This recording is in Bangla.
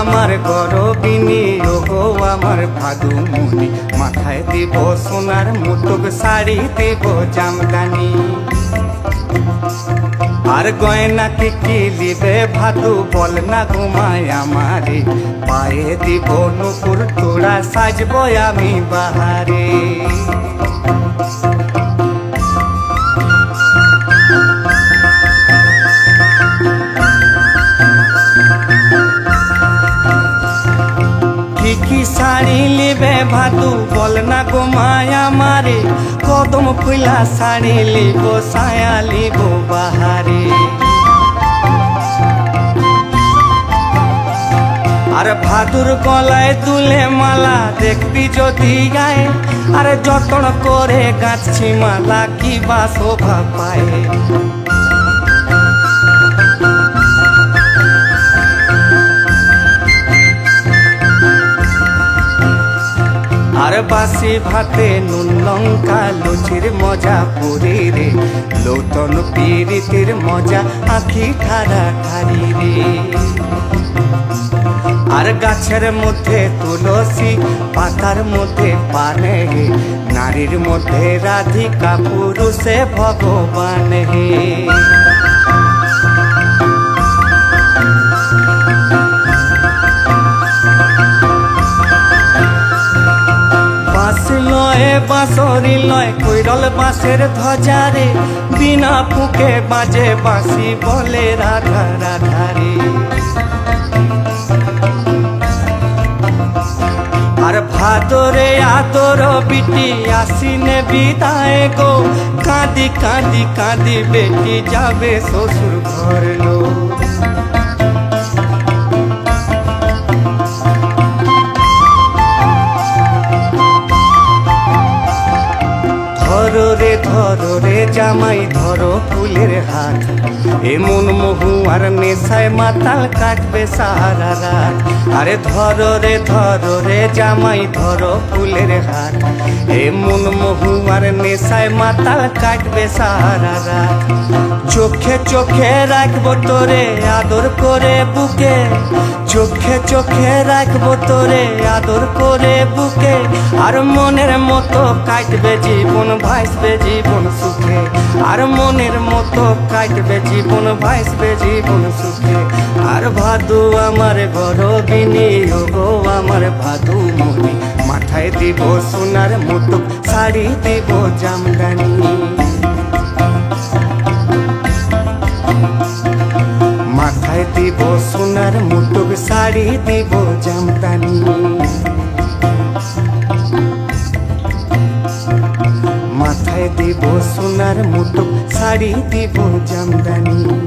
আমার গরবিনী ও গো আমার ভাদুমণি। মাথায় দিব সোনার মুটুক শাড়ি দেব জামদানি। আর গয়না কি লিবে ভাদু, বল না ঘুমায় আমারে। পায়ে দিব নুপুর, তোড়া সাজবো আমি বাহারে। ভাদু বল না গো মায়া মারে, কদম ফুলা শাড়ি লিব সায়া লিব বাহারে। আর ভাদুর গলায় তুলে মালা দেখবি যদি গায়ে, আর যতন করে গাছি মালা কি বা শোভা পায়। বাসি ভাতে নুন লঙ্কা, লুচির মজা পুরি রে। লৌতন পিরিতির মজা, আখি ঠাড়া ঠারি রে। আর গাছের মধ্যে তুলসী, পাতার মধ্যে পানে হে। নারীর মধ্যে রাধিকা পুরুষে ভগবান হে। বাঁশরি লয় কৈরল বাঁশের ধ্বজারে, বিনা ফুকে বাজে বাঁশি বলে রাধা রাধারে আর ভাদরে আদর বিটি আসিনে বিদায় গো, কাঁদি কাঁদি কাঁদি বেটি যাবে শ্বশুর ঘর লোক। ধরো জামাই ধরো ফুলের হাত এমন মহু আর নেশায় মাতাল কাটবে সারা রাত। আরে ধরো রে ধরো রে, জামাই ধরো ফুলের হাত এমন মহু আর নেশায় মাতাল কাটবে সারা রাত। চোখে চোখে রাখব তোরে আদর করে বুকে। চোখে চোখে রাখব তোরে আদর করে বুকে। আর মনের মতো কাটবে জীবন, ভাসবে জীবন সুখে। আর মনের মতো কাটবে জীবন, ভাসবে জীবন সুখে। আর ভাদু আমার বড় বিনি আমার ভাদু মনি। মাথায় দিব সোনার মুটুক শাড়ি দিব জামদানি। মাথায় দিব সোনার মুটুক শাড়ি দিব জামদানি। মুটুক শাড়ি দিব জামদানি।